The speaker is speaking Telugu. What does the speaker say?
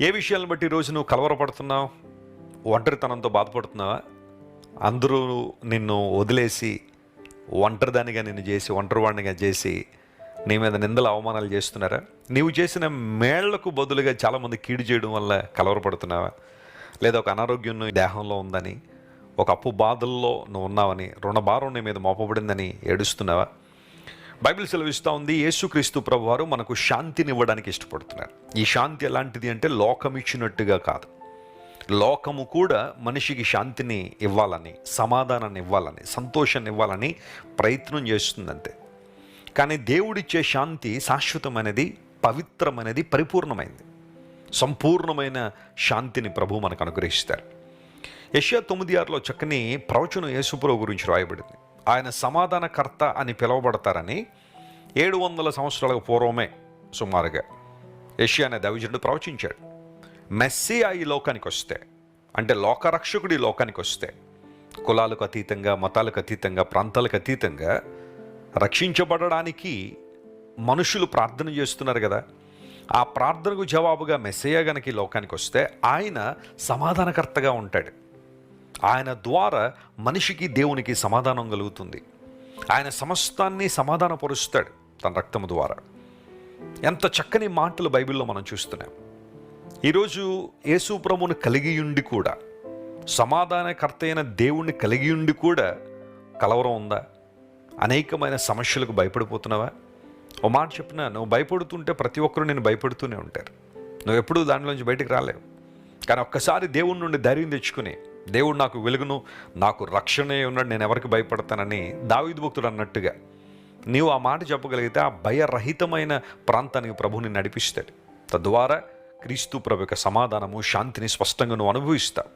ఏ విషయాలను బట్టి ఈరోజు నువ్వు కలవరపడుతున్నావు? ఒంటరితనంతో బాధపడుతున్నావా? అందరూ నిన్ను వదిలేసి ఒంటరిదానిగా నిన్ను చేసి ఒంటరివాడినిగా చేసి నీ మీద నిందలు అవమానాలు చేస్తున్నారా? నీవు చేసిన మేళ్ళకు బదులుగా చాలామంది కీడు చేయడం వల్ల కలవరపడుతున్నావా? లేదా ఒక అనారోగ్యం దేహంలో ఉందని ఒక అప్పు బాధల్లో నువ్వు ఉన్నావని రుణభారం నీ మీద మోపబడిందని ఏడుస్తున్నావా? బైబిల్ సెలవిస్తూ ఉంది యేసుక్రీస్తు ప్రభు వారు మనకు శాంతిని ఇవ్వడానికి ఇష్టపడుతున్నారు. ఈ శాంతి ఎలాంటిది అంటే లోకం ఇచ్చినట్టుగా కాదు. లోకము కూడా మనిషికి శాంతిని ఇవ్వాలని సమాధానాన్ని ఇవ్వాలని సంతోషాన్ని ఇవ్వాలని ప్రయత్నం చేస్తుందంతే. కానీ దేవుడిచ్చే శాంతి శాశ్వతమైనది పవిత్రమైనది పరిపూర్ణమైనది. సంపూర్ణమైన శాంతిని ప్రభు మనకు అనుగ్రహిస్తారు. యష్యా తొమ్మిది ఆరులో చక్కని ప్రవచనం యేసుప్రభు గురించి రాయబడింది. ఆయన సమాధానకర్త అని పిలువబడతారని ఏడు వందల సంవత్సరాలకు పూర్వమే సుమారుగా ఏషియా అనే దవిజుడు ప్రవచించాడు. మెస్సియా ఈ లోకానికి వస్తే అంటే లోకరక్షకుడు ఈ లోకానికి వస్తే కులాలకు అతీతంగా మతాలకు అతీతంగా ప్రాంతాలకు అతీతంగా రక్షించబడడానికి మనుషులు ప్రార్థన చేస్తున్నారు కదా. ఆ ప్రార్థనకు జవాబుగా మెస్సయ్య గనక ఈ లోకానికి వస్తే ఆయన సమాధానకర్తగా ఉంటాడు. ఆయన ద్వారా మనిషికి దేవునికి సమాధానం కలుగుతుంది. ఆయన సమస్తాన్ని సమాధానపరుస్తాడు తన రక్తము ద్వారా. ఎంత చక్కని మాటలు బైబిల్లో మనం చూస్తున్నాం. ఈరోజు యేసు ప్రభువును కలిగి ఉండి కూడా సమాధానకర్త అయిన దేవుణ్ణి కలిగి ఉండి కూడా కలవరం ఉందా? అనేకమైన సమస్యలకు భయపడిపోతున్నావా? ఓ మాట చెప్పిన నువ్వు భయపడుతుంటే ప్రతి ఒక్కరూ నేను భయపడుతూనే ఉంటారు. నువ్వు ఎప్పుడూ దానిలోంచి బయటకు రాలేవు. కానీ ఒక్కసారి దేవుడి నుండి ధైర్యం తెచ్చుకుని దేవుడు నాకు వెలుగును నాకు రక్షణే ఉన్నాడు నేను ఎవరికి భయపడతానని దావిదు భక్తుడు అన్నట్టుగా. నీవు ఆ మాట చెప్పగలిగితే ఆ భయరహితమైన ప్రాంతానికి ప్రభుని నడిపిస్తాడు. తద్వారా క్రీస్తు ప్రభు యొక్క సమాధానము శాంతిని స్పష్టంగా నువ్వు అనుభవిస్తావు.